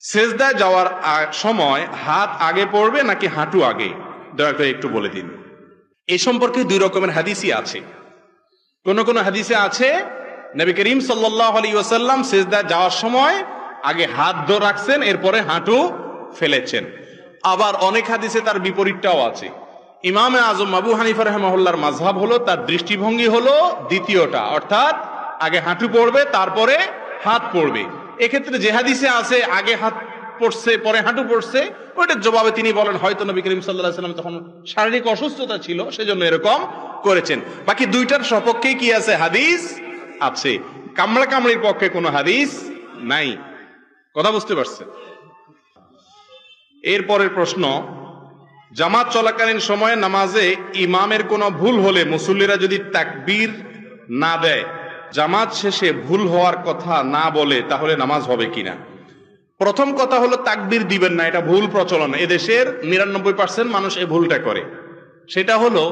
সেজদায় যাওয়ার সময় হাত আগে পড়বে নাকি হাঁটু আগে? দয়া করে একটু বলে দিন। এই সম্পর্কে দুই রকমের হাদিসই আছে। কোন কোন হাদিসে আছে, নবী করিম ওসাল্লাম সেজদায় যাওয়ার সময় আগে হাত ধরে রাখছেন, এরপরে হাঁটু ফেলেছেন। আবার অনেক হাদিসে তার বিপরীতটাও আছে। ইমামে আজম আবু হানিফা রহমহল্লার মাঝহাব হলো, তার দৃষ্টিভঙ্গি হলো দ্বিতীয়টা, অর্থাৎ আগে হাঁটু পড়বে, তারপরে হাত পড়বে। এক্ষেত্রে যে হাদিসে আছে, আগে হাত পড়ছে, পরে হাঁটু পড়ছে, ওইটার জবাবে তিনি বলেন, হয়তো নবী করিম সাল্লাহ সাল্লাম তখন শারীরিক অসুস্থতা ছিল, সেজন্য এরকম করেছেন। বাকি দুইটার সপক্ষে কি আছে হাদিস? আছে। কামড়া কামড়ির পক্ষে কোনো হাদিস নাই। কথা বুঝতে পারছেন? এরপরের প্রশ্ন, জামাত চলাকালীন সময়ে নামাজে ইমামের কোনো ভুল হলে মুসল্লিরা যদি তাকবীর না দেয় জামাত শেষে ভুল হওয়ার কথা না বলে তাহলে নামাজ হবে কিনা? প্রথম কথা হলো তাকবির দিবেন না, এটা ভুল প্রচলন। এদেশের নিরানব্বই পার্সেন্ট মানুষ এই ভুলটা করে। সেটা হলো,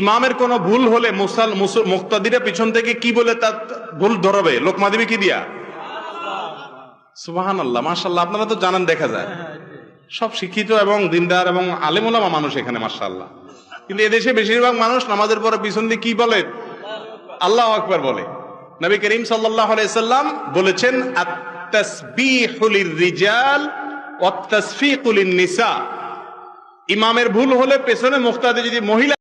ইমামের কোনো ভুল হলে মুসাল মুক্তাদিরা পিছন থেকে কি বলে তার ভুল ধরবে? লোকমা দিবে কি দিয়া? সুবাহান আল্লাহ মাসাল্লাহ আপনারা তো জানান, দেখা যায়। সব শিক্ষিত এবং দিনদার এবং আলেমুলামা মানুষ এখানে মার্শাল্লাহ কিন্তু এদেশে বেশিরভাগ মানুষ নামাজের পরে পিছন দিয়ে কি বলে? আল্লাহ আকবার বলে। নবী করিম সাল্লাহ আলাইসাল্লাম বলেছেন রিজাল নিসা ইমামের ভুল হলে পেছনে মুক্তাদি যদি মহিলা